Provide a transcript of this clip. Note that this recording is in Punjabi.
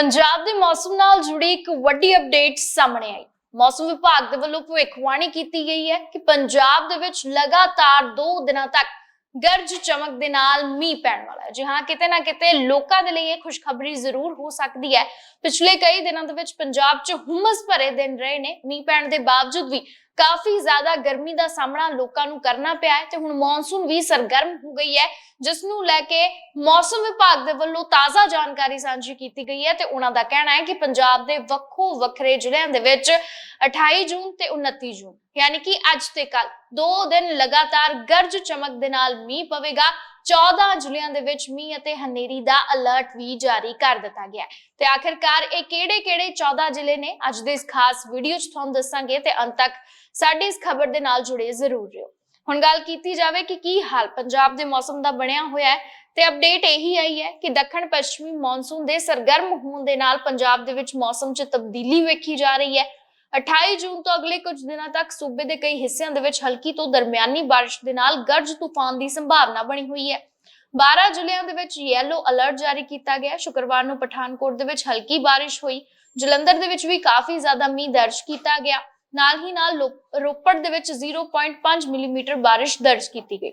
ਪੰਜਾਬ ਦੇ ਮੌਸਮ ਨਾਲ ਜੁੜੀ ਇੱਕ ਵੱਡੀ ਅਪਡੇਟ ਸਾਹਮਣੇ ਆਈ। ਮੌਸਮ ਵਿਭਾਗ ਦੇ ਵੱਲੋਂ ਭਵਿੱਖਬਾਣੀ ਕੀਤੀ ਗਈ ਹੈ ਕਿ ਪੰਜਾਬ ਦੇ ਵਿੱਚ ਲਗਾਤਾਰ 2 ਦਿਨਾਂ ਤੱਕ ਗਰਜ ਚਮਕ ਦੇ ਨਾਲ ਮੀਂਹ ਪੈਣ ਵਾਲਾ ਹੈ। ਜੀ ਹਾਂ, ਕਿਤੇ ਨਾ ਕਿਤੇ ਲੋਕਾਂ ਦੇ ਲਈ ਇਹ ਖੁਸ਼ਖਬਰੀ ਜ਼ਰੂਰ ਹੋ ਸਕਦੀ ਹੈ। ਪਿਛਲੇ ਕਈ ਦਿਨਾਂ ਦੇ ਵਿੱਚ ਪੰਜਾਬ 'ਚ ਹੁਮਸ ਭਰੇ ਦਿਨ ਰਹੇ ਨੇ। ਮੀਂਹ ਪੈਣ ਦੇ ਬਾਵਜੂਦ ਵੀ ਕਾਫੀ ਜ਼ਿਆਦਾ ਗਰਮੀ ਦਾ ਸਾਹਮਣਾ ਲੋਕਾਂ ਨੂੰ ਕਰਨਾ ਪਿਆ ਹੈ ਤੇ ਹੁਣ ਮੌਨਸੂਨ ਵੀ ਸਰਗਰਮ ਹੋ ਗਈ ਹੈ ਜਿਸ ਨੂੰ ਲੈ ਕੇ ਮੌਸਮ ਵਿਭਾਗ ਦੇ ਵੱਲੋਂ ਤਾਜ਼ਾ ਜਾਣਕਾਰੀ ਸਾਂਝੀ ਕੀਤੀ ਗਈ ਹੈ ਤੇ ਉਹਨਾਂ ਦਾ ਕਹਿਣਾ ਹੈ ਕਿ ਪੰਜਾਬ ਦੇ ਵੱਖੋ ਵੱਖਰੇ ਜ਼ਿਲ੍ਹਿਆਂ ਦੇ ਵਿੱਚ 28 ਜੂਨ ਤੇ 29 ਜੂਨ, ਯਾਨੀ ਕਿ ਅੱਜ ਤੇ ਕੱਲ ਦੋ ਦਿਨ ਲਗਾਤਾਰ ਗਰਜ ਚਮਕ ਦੇ ਨਾਲ ਮੀਂਹ ਪਵੇਗਾ 14 ਜ਼ਿਲ੍ਹਿਆਂ ਦੇ ਵਿੱਚ ਮੀਂਹ ਅਤੇ ਹਨੇਰੀ ਦਾ ਅਲਰਟ ਵੀ ਜਾਰੀ ਕਰ ਦਿੱਤਾ ਗਿਆ ਹੈ। ਤੇ ਆਖਿਰਕਾਰ ਇਹ ਕਿਹੜੇ-ਕਿਹੜੇ 14 ਜ਼ਿਲ੍ਹੇ ਨੇ? ਅੱਜ ਦੇ ਇਸ ਖਾਸ ਵੀਡੀਓ 'ਚ ਤੁਹਾਨੂੰ ਦੱਸਾਂਗੇ ਤੇ ਅੰਤ ਤੱਕ ਸਾਡੀ ਇਸ ਖਬਰ ਦੇ ਨਾਲ ਜੁੜੇ ਜ਼ਰੂਰ ਰਹੋ। ਹੁਣ ਗੱਲ ਕੀਤੀ ਜਾਵੇ ਕਿ ਕੀ ਹਾਲ ਪੰਜਾਬ ਦੇ ਮੌਸਮ ਦਾ ਬਣਿਆ ਹੋਇਆ ਹੈ ਤੇ ਅਪਡੇਟ ਇਹੀ ਆਈ ਹੈ ਕਿ ਦੱਖਣ ਪੱਛਮੀ ਮੌਨਸੂਨ ਦੇ ਸਰਗਰਮ ਹੋਣ ਦੇ ਨਾਲ ਪੰਜਾਬ ਦੇ ਵਿੱਚ ਮੌਸਮ 'ਚ ਤਬਦੀਲੀ ਵੇਖੀ ਜਾ ਰਹੀ ਹੈ। 28 ਜੂਨ ਤੋਂ ਅਗਲੇ ਕੁਝ ਦਿਨਾਂ ਤੱਕ ਸੂਬੇ ਦੇ ਕਈ ਹਿੱਸਿਆਂ ਦੇ ਵਿੱਚ ਹਲਕੀ ਤੋਂ ਦਰਮਿਆਨੀ ਬਾਰਿਸ਼ ਦੇ ਨਾਲ ਗਰਜ ਤੂਫਾਨ ਦੀ ਸੰਭਾਵਨਾ ਬਣੀ ਹੋਈ ਹੈ। 12 ਜ਼ਿਲ੍ਹਿਆਂ ਦੇ ਵਿੱਚ ਯੈਲੋ ਅਲਰਟ ਜਾਰੀ ਕੀਤਾ ਗਿਆ। ਸ਼ੁੱਕਰਵਾਰ ਨੂੰ ਪਠਾਨਕੋਟ ਦੇ ਵਿੱਚ ਹਲਕੀ ਬਾਰਿਸ਼ ਹੋਈ। ਜਲੰਧਰ ਦੇ ਵਿੱਚ ਵੀ ਕਾਫੀ ਜ਼ਿਆਦਾ ਮੀਂਹ ਦਰਜ ਕੀਤਾ ਗਿਆ। ਨਾਲ ਹੀ ਨਾਲ ਲੋ- ਰੋਪੜ ਦੇ ਵਿੱਚ 0.5 ਮਿਲੀਮੀਟਰ ਬਾਰਿਸ਼ ਦਰਜ ਕੀਤੀ ਗਈ।